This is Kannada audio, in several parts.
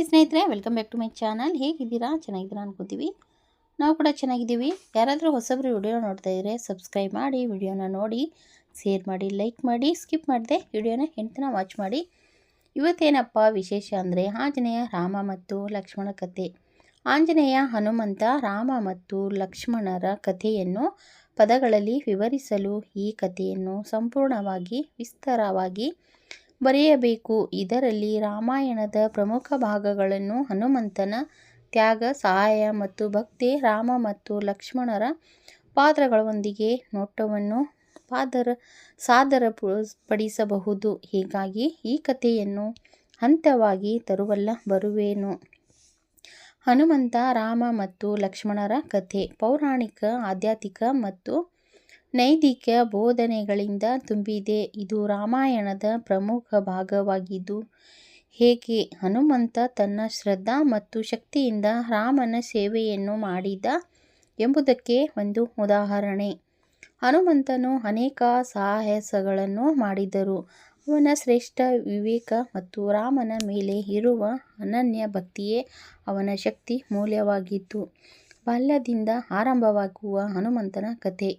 ಹಾಯ್ ಸ್ನೇಹಿತರೆ welcome back to my channel ಹೇಗಿದ್ದೀರಾ? ಚೆನ್ನಾಗಿದ್ದೀರಾ ಅನ್ಕೋತೀವಿ. ನಾವು ಕೂಡ ಚೆನ್ನಾಗಿದ್ದೀವಿ. ಯಾರಾದರೂ ಹೊಸಬ್ರು ವಿಡಿಯೋ ನೋಡ್ತಾ ಇದ್ದರೆ ಸಬ್ಸ್ಕ್ರೈಬ್ ಮಾಡಿ, ವಿಡಿಯೋನ ನೋಡಿ ಶೇರ್ ಮಾಡಿ ಲೈಕ್ ಮಾಡಿ ಸ್ಕಿಪ್ ಮಾಡಿದೆ ವಿಡಿಯೋನ ಎಂಟನ ವಾಚ್ ಮಾಡಿ. ಇವತ್ತೇನಪ್ಪ ವಿಶೇಷ ಅಂದರೆ ಆಂಜನೇಯ ರಾಮ ಮತ್ತು ಲಕ್ಷ್ಮಣ ಕಥೆ ಆಂಜನೇಯ ಹನುಮಂತ ರಾಮ ಮತ್ತು ಲಕ್ಷ್ಮಣರ ಕಥೆಯನ್ನು ಪದಗಳಲ್ಲಿ ವಿವರಿಸಲು ಈ ಕಥೆಯನ್ನು ಸಂಪೂರ್ಣವಾಗಿ ವಿಸ್ತಾರವಾಗಿ ಬರೆಯಬೇಕು. ಇದರಲ್ಲಿ ರಾಮಾಯಣದ ಪ್ರಮುಖ ಭಾಗಗಳನ್ನು ಹನುಮಂತನ ತ್ಯಾಗ, ಸಹಾಯ ಮತ್ತು ಭಕ್ತಿ, ರಾಮ ಮತ್ತು ಲಕ್ಷ್ಮಣರ ಪಾತ್ರಗಳೊಂದಿಗೆ ನೋಟವನ್ನು ಪಾದರ, ಸಾದರ ಪಡಿಸಬಹುದು. ಹೀಗಾಗಿ ಈ ಕಥೆಯನ್ನು ಹಂತವಾಗಿ ತರುವಲ್ಲ, ಬರುವೇನು. ಹನುಮಂತ, ರಾಮ ಮತ್ತು ಲಕ್ಷ್ಮಣರ ಕಥೆ. ಪೌರಾಣಿಕ, ಆಧ್ಯಾತ್ಮಿಕ ಮತ್ತು ನೈತಿಕ ಬೋಧನೆಗಳಿಂದ ತುಂಬಿದೆ. ಇದು ರಾಮಾಯಣದ ಪ್ರಮುಖ ಭಾಗವಾಗಿದ್ದು, ಹೇಗೆ ಹನುಮಂತ ತನ್ನ ಶ್ರದ್ಧಾ ಮತ್ತು ಶಕ್ತಿಯಿಂದ ರಾಮನ ಸೇವೆಯನ್ನು ಮಾಡಿದ ಎಂಬುದಕ್ಕೆ ಒಂದು ಉದಾಹರಣೆ. ಹನುಮಂತನು ಅನೇಕ ಸಾಹಸಗಳನ್ನು ಮಾಡಿದರು. ಅವನ ಶ್ರೇಷ್ಠ ವಿವೇಕ ಮತ್ತು ರಾಮನ ಮೇಲೆ ಇರುವ ಅನನ್ಯ ಭಕ್ತಿಯೇ ಅವನ ಶಕ್ತಿ ಮೌಲ್ಯವಾಗಿತ್ತು. ಬಾಲ್ಯದಿಂದ ಆರಂಭವಾಗುವ ಹನುಮಂತನ ಕಥೆ.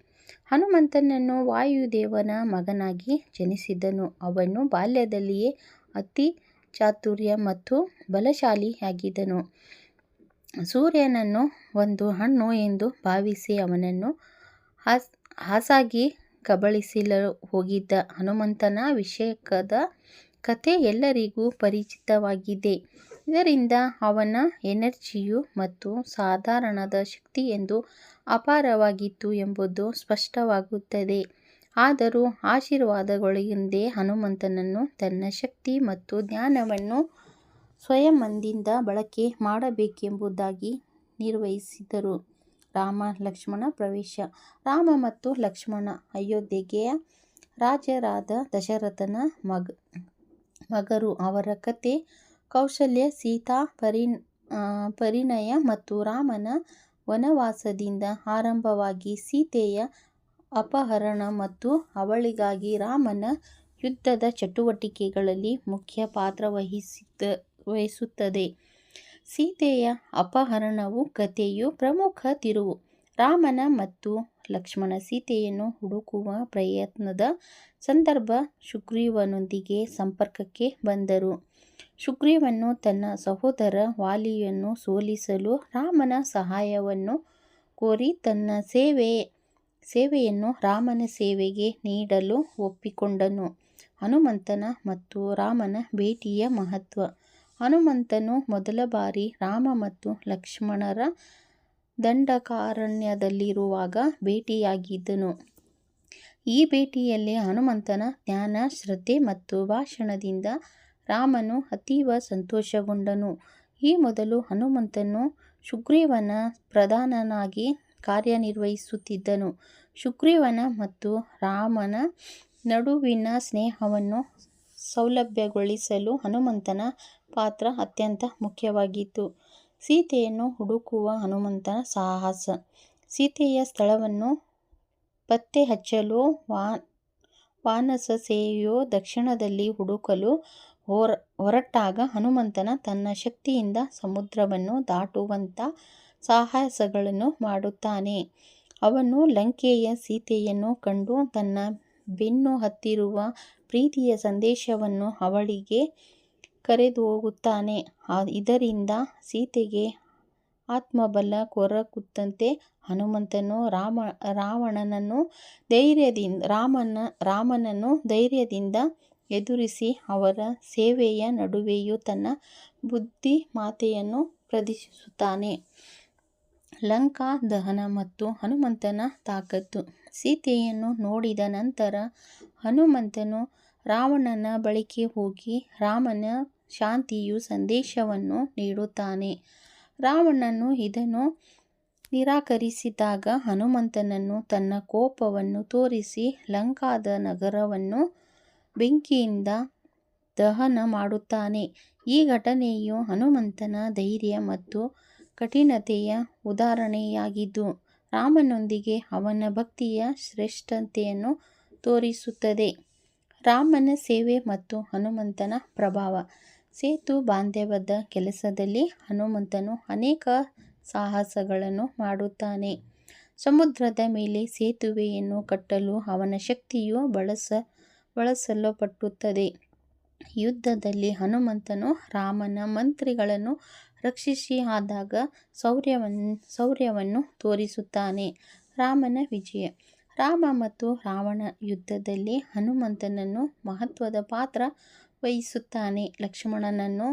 ಹನುಮಂತನನ್ನು ವಾಯುದೇವನ ಮಗನಾಗಿ ಜನಿಸಿದನು. ಅವನು ಬಾಲ್ಯದಲ್ಲಿಯೇ ಅತಿ ಚಾತುರ್ಯ ಮತ್ತು ಬಲಶಾಲಿಯಾಗಿದ್ದನು. ಸೂರ್ಯನನ್ನು ಒಂದು ಹಣ್ಣು ಎಂದು ಭಾವಿಸಿ ಅವನನ್ನು ಹಾಸ್, ಹಾಸಾಗಿ ಕಬಳಿಸಲು ಹೋಗಿದ್ದ ಹನುಮಂತನ ವಿಷಯಕದ ಕಥೆ ಎಲ್ಲರಿಗೂ ಪರಿಚಿತವಾಗಿದೆ. ಇದರಿಂದ ಅವನ ಎನರ್ಜಿಯು ಮತ್ತು ಸಾಧಾರಣದ ಎಂದು ಅಪಾರವಾಗಿತ್ತು ಎಂಬುದು ಸ್ಪಷ್ಟವಾಗುತ್ತದೆ. ಆದರೂ ಆಶೀರ್ವಾದಗಳಿಂದೇ ಹನುಮಂತನನ್ನು ತನ್ನ ಶಕ್ತಿ ಮತ್ತು ಜ್ಞಾನವನ್ನು ಸ್ವಯಂದಿಂದ ಬಳಕೆ ಮಾಡಬೇಕೆಂಬುದಾಗಿ ನಿರ್ವಹಿಸಿದರು. ರಾಮ, ಲಕ್ಷ್ಮಣ ಪ್ರವೇಶ. ರಾಮ ಮತ್ತು ಲಕ್ಷ್ಮಣ ಅಯೋಧ್ಯೆಗೆ ರಾಜರಾದ ದಶರಥನ ಮಗ, ಮಗರು ಅವರ ಕತೆ ಕೌಶಲ್ಯ, ಸೀತಾ, ಪರಿ ಪರಿಣಯ ಮತ್ತು ರಾಮನ ವನವಾಸದಿಂದ ಆರಂಭವಾಗಿ ಸೀತೆಯ ಅಪಹರಣ ಮತ್ತು ಅವಳಿಗಾಗಿ ರಾಮನ ಯುದ್ಧದ ಚಟುವಟಿಕೆಗಳಲ್ಲಿ ಮುಖ್ಯ ಪಾತ್ರ ವಹಿಸಿದ ವಹಿಸುತ್ತದೆ. ಸೀತೆಯ ಅಪಹರಣವು ಕಥೆಯು ಪ್ರಮುಖ ತಿರುವು. ರಾಮನ ಮತ್ತು ಲಕ್ಷ್ಮಣ ಸೀತೆಯನ್ನು ಹುಡುಕುವ ಪ್ರಯತ್ನದ ಸಂದರ್ಭ ಸುಗ್ರೀವನೊಂದಿಗೆ ಸಂಪರ್ಕಕ್ಕೆ ಬಂದರು. ಸುಗ್ರೀವನು ತನ್ನ ಸಹೋದರ ವಾಲಿಯನ್ನು ಸೋಲಿಸಲು ರಾಮನ ಸಹಾಯವನ್ನು ಕೋರಿ ತನ್ನ ಸೇವೆ, ಸೇವೆಯನ್ನು ರಾಮನ ಸೇವೆಗೆ ನೀಡಲು ಒಪ್ಪಿಕೊಂಡನು. ಹನುಮಂತನ ಮತ್ತು ರಾಮನ ಭೇಟಿಯ ಮಹತ್ವ. ಹನುಮಂತನು ಮೊದಲ ಬಾರಿ ರಾಮ ಮತ್ತು ಲಕ್ಷ್ಮಣರ ದಂಡಕಾರಣ್ಯದಲ್ಲಿರುವಾಗ ಭೇಟಿಯಾಗಿದ್ದನು. ಈ ಭೇಟಿಯಲ್ಲಿ ಹನುಮಂತನ ಜ್ಞಾನ, ಶ್ರದ್ಧೆ ಮತ್ತು ಭಾಷಣದಿಂದ ರಾಮನು ಅತೀವ ಸಂತೋಷಗೊಂಡನು. ಈ ಮೊದಲು ಹನುಮಂತನು ಸುಗ್ರೀವನ ಪ್ರಧಾನನಾಗಿ ಕಾರ್ಯನಿರ್ವಹಿಸುತ್ತಿದ್ದನು. ಸುಗ್ರೀವನ ಮತ್ತು ರಾಮನ ನಡುವಿನ ಸ್ನೇಹವನ್ನು ಸೌಲಭ್ಯಗೊಳಿಸಲು ಹನುಮಂತನ ಪಾತ್ರ ಅತ್ಯಂತ ಮುಖ್ಯವಾಗಿತ್ತು. ಸೀತೆಯನ್ನು ಹುಡುಕುವ ಹನುಮಂತನ ಸಾಹಸ. ಸೀತೆಯ ಸ್ಥಳವನ್ನು ಪತ್ತೆ ಹಚ್ಚಲು ವಾ ವಾನಸಸೇನೆಯು ದಕ್ಷಿಣದಲ್ಲಿ ಹುಡುಕಲು ಹೊರ, ಹೊರಟಾಗ ಹನುಮಂತನ ತನ್ನ ಶಕ್ತಿಯಿಂದ ಸಮುದ್ರವನ್ನು ದಾಟುವಂಥ ಸಾಹಸಗಳನ್ನು ಮಾಡುತ್ತಾನೆ. ಅವನು ಲಂಕೆಯ ಸೀತೆಯನ್ನು ಕಂಡು ತನ್ನ ಬೆನ್ನು ಹತ್ತಿರುವ ಪ್ರೀತಿಯ ಸಂದೇಶವನ್ನು ಅವಳಿಗೆ ಕರೆದು ಹೋಗುತ್ತಾನೆ. ಇದರಿಂದ ಸೀತೆಗೆ ಆತ್ಮಬಲ ಕೊರಕುತ್ತಂತೆ ಹನುಮಂತನು ರಾಮ, ರಾವಣನನ್ನು ಧೈರ್ಯದಿಂದ, ರಾಮನ, ರಾಮನನ್ನು ಧೈರ್ಯದಿಂದ ಎದುರಿಸಿ ಅವರ ಸೇವೆಯ ನಡುವೆಯೂ ತನ್ನ ಬುದ್ಧಿ ಮಾತೆಯನ್ನು ಪ್ರದರ್ಶಿಸುತ್ತಾನೆ. ಲಂಕಾ ದಹನ ಮತ್ತು ಹನುಮಂತನ ತಾಕತ್ತು. ಸೀತೆಯನ್ನು ನೋಡಿದ ನಂತರ ಹನುಮಂತನು ರಾವಣನ ಬಳಿಗೆ ಹೋಗಿ ರಾಮನ ಶಾಂತಿಯು ಸಂದೇಶವನ್ನು ನೀಡುತ್ತಾನೆ. ರಾವಣನು ಇದನ್ನು ನಿರಾಕರಿಸಿದಾಗ ಹನುಮಂತನನ್ನು ತನ್ನ ಕೋಪವನ್ನು ತೋರಿಸಿ ಲಂಕಾದ ನಗರವನ್ನು ಬೆಂಕಿಯಿಂದ ದಹನ ಮಾಡುತ್ತಾನೆ. ಈ ಘಟನೆಯು ಹನುಮಂತನ ಧೈರ್ಯ ಮತ್ತು ಕಠಿಣತೆಯ ಉದಾಹರಣೆಯಾಗಿದ್ದು, ರಾಮನೊಂದಿಗೆ ಅವನ ಭಕ್ತಿಯ ಶ್ರೇಷ್ಠತೆಯನ್ನು ತೋರಿಸುತ್ತದೆ. ರಾಮನ ಸೇವೆ ಮತ್ತು ಹನುಮಂತನ ಪ್ರಭಾವ. ಸೇತು ಬಾಂಧವ್ಯದ ಕೆಲಸದಲ್ಲಿ ಹನುಮಂತನು ಅನೇಕ ಸಾಹಸಗಳನ್ನು ಮಾಡುತ್ತಾನೆ. ಸಮುದ್ರದ ಮೇಲೆ ಸೇತುವೆಯನ್ನು ಕಟ್ಟಲು ಅವನ ಶಕ್ತಿಯು ಬಳಸ ಬಳಸಲ್ಪಡುತ್ತದೆ ಯುದ್ಧದಲ್ಲಿ ಹನುಮಂತನು ರಾಮನ ಮಂತ್ರಿಗಳನ್ನು ರಕ್ಷಿಸಿ ಆದಾಗ ಶೌರ್ಯವನ್ನು ಶೌರ್ಯವನ್ನು ತೋರಿಸುತ್ತಾನೆ. ರಾಮನ ವಿಜಯ. ರಾಮ ಮತ್ತು ರಾವಣ ಯುದ್ಧದಲ್ಲಿ ಹನುಮಂತನನ್ನು ಮಹತ್ವದ ಪಾತ್ರ ವಹಿಸುತ್ತಾನೆ. ಲಕ್ಷ್ಮಣನನ್ನು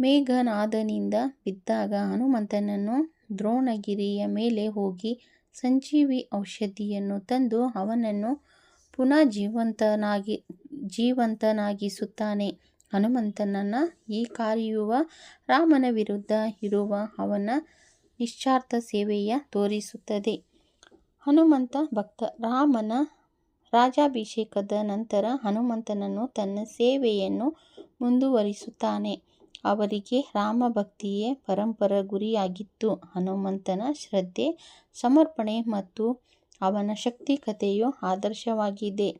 ಮೇಘನಾದನಿಂದ ಬಿದ್ದಾಗ ಹನುಮಂತನನ್ನು ದ್ರೋಣಗಿರಿಯ ಮೇಲೆ ಹೋಗಿ ಸಂಜೀವಿ ಔಷಧಿಯನ್ನು ತಂದು ಅವನನ್ನು ಪುನಃ ಜೀವಂತನಾಗಿ, ಜೀವಂತನಾಗಿಸುತ್ತಾನೆ. ಹನುಮಂತನನ್ನು ಈ ಕಾಯುವ ರಾಮನ ವಿರುದ್ಧ ಇರುವ ಅವನ ನಿಶ್ಚಾರ್ಥ ಸೇವೆಯ ತೋರಿಸುತ್ತದೆ. ಹನುಮಂತ ಭಕ್ತ. ರಾಮನ ರಾಜಾಭಿಷೇಕದ ನಂತರ ಹನುಮಂತನನ್ನು ತನ್ನ ಸೇವೆಯನ್ನು ಮುಂದುವರಿಸುತ್ತಾನೆ. ಅವರಿಗೆ ರಾಮ ಭಕ್ತಿಯೇ ಪರಂಪರ ಗುರಿಯಾಗಿತ್ತು. ಹನುಮಂತನ ಶ್ರದ್ಧೆ, ಸಮರ್ಪಣೆ ಮತ್ತು ಅವನ ಶಕ್ತಿ ಕಥೆಯು ಆದರ್ಶವಾಗಿದೆ.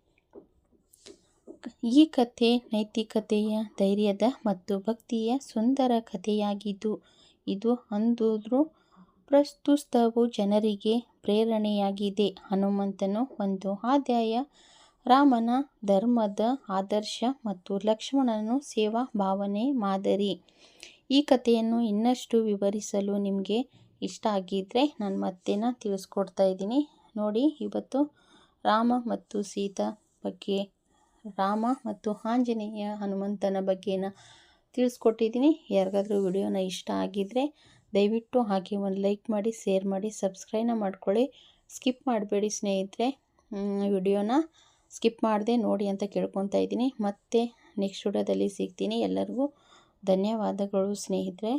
ಈ ಕಥೆ ನೈತಿಕತೆಯ ಧೈರ್ಯದ ಮತ್ತು ಭಕ್ತಿಯ ಸುಂದರ ಕಥೆಯಾಗಿದ್ದು, ಇದು ಅಂಧರು ಪ್ರಸ್ತುತವು ಜನರಿಗೆ ಪ್ರೇರಣೆಯಾಗಿದೆ. ಹನುಮಂತನು ಒಂದು ಅಧ್ಯಾಯ, ರಾಮನ ಧರ್ಮದ ಆದರ್ಶ ಮತ್ತು ಲಕ್ಷ್ಮಣನು ಸೇವಾ ಭಾವನೆ ಮಾದರಿ. ಈ ಕಥೆಯನ್ನು ಇನ್ನಷ್ಟು ವಿವರಿಸಲು ನಿಮಗೆ ಇಷ್ಟ ಆಗಿದ್ದರೆ ನಾನು ಮತ್ತೇನ ತಿಳಿಸ್ಕೊಡ್ತಾ ಇದ್ದೀನಿ. ನೋಡಿ, ಇವತ್ತು ರಾಮ ಮತ್ತು ಸೀತಾ ಬಗ್ಗೆ, ರಾಮ ಮತ್ತು ಆಂಜನೇಯ ಹನುಮಂತನ ಬಗ್ಗೆನ ತಿಳಿಸ್ಕೊಟ್ಟಿದ್ದೀನಿ. ಯಾರಿಗಾದರೂ ವಿಡಿಯೋನ ಇಷ್ಟ ಆಗಿದ್ದರೆ ದಯವಿಟ್ಟು ಹಾಗೆ ಒಂದು ಲೈಕ್ ಮಾಡಿ, ಶೇರ್ ಮಾಡಿ, ಸಬ್ಸ್ಕ್ರೈಬ್ನ ಮಾಡ್ಕೊಳ್ಳಿ. ಸ್ಕಿಪ್ ಮಾಡಬೇಡಿ ಸ್ನೇಹಿತರೆ. ವಿಡಿಯೋನ ಸ್ಕಿಪ್ ಮಾಡದೆ ನೋಡಿ ಅಂತ ಕೇಳ್ಕೊತಾ ಇದ್ದೀನಿ. ಮತ್ತೆ ನೆಕ್ಸ್ಟ್ ವಿಡಿಯೋದಲ್ಲಿ ಸಿಗ್ತೀನಿ. ಎಲ್ಲರಿಗೂ ಧನ್ಯವಾದಗಳು ಸ್ನೇಹಿತರೆ.